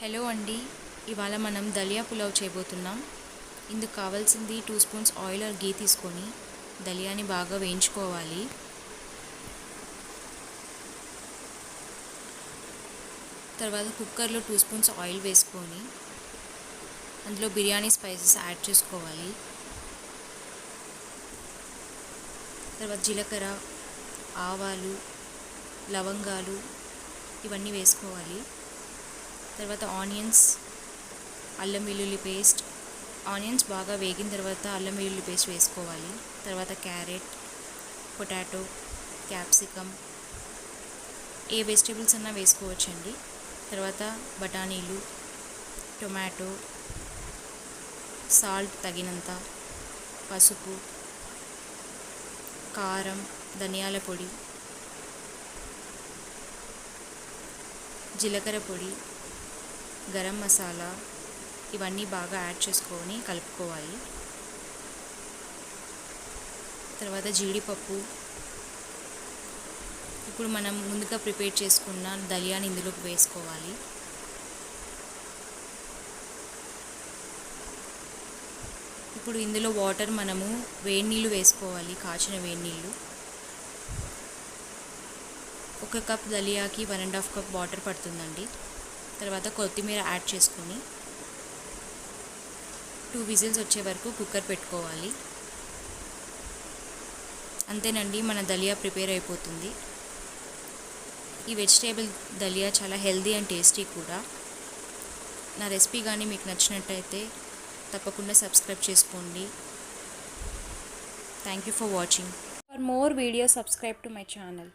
Hello అండి ఇవాళ మనం దలియా పులావ్ చేయబోతున్నాం. ఇందుకు కావాల్సింది two spoons oil or ghee తీసుకొని దలియాని బాగా వేయించుకోవాలి. తర్వాత కుక్కర్లో టూ స్పూన్స్ ఆయిల్ వేసుకొని అందులో బిర్యానీ స్పైసెస్ యాడ్ చేసుకోవాలి. తర్వాత జీలకర్ర ఆవాలు లవంగాలు ఇవన్నీ వేసుకోవాలి. తర్వాత ఆనియన్స్ అల్లం వెల్లుల్లి పేస్ట్. ఆనియన్స్ బాగా వేగిన తర్వాత అల్లం వెల్లుల్లి పేస్ట్ వేసుకోవాలి. తర్వాత క్యారెట్ పొటాటో క్యాప్సికమ్ ఏ వెజిటేబుల్స్ అన్నా వేసుకోవచ్చండి. తర్వాత బఠానీలు టొమాటో సాల్ట్ తగినంత పసుపు కారం ధనియాల పొడి జీలకర్ర పొడి గరం మసాలా ఇవన్నీ బాగా యాడ్ చేసుకొని కలుపుకోవాలి. తర్వాత జీడిపప్పు. ఇప్పుడు మనం ముందుగా ప్రిపేర్ చేసుకున్న దలియాని ఇందులోకి వేసుకోవాలి. ఇప్పుడు ఇందులో వాటర్ మనము వేడి నీళ్ళు వేసుకోవాలి కాచిన వేడి నీళ్ళు. ఒక cup దలియాకి one and half cup water పడుతుందండి. తర్వాత కొత్తిమీర యాడ్ చేసుకొని టూ విజిల్స్ వచ్చే వరకు కుక్కర్ పెట్టుకోవాలి. అంతేనండి మన దలియా ప్రిపేర్ అయిపోతుంది. ఈ వెజిటేబుల్ దలియా చాలా హెల్దీ అండ్ టేస్టీ కూడా. నా రెసిపీ కానీ మీకు నచ్చినట్టయితే తప్పకుండా సబ్స్క్రైబ్ చేసుకోండి. Thank you for watching. For more video subscribe to my channel.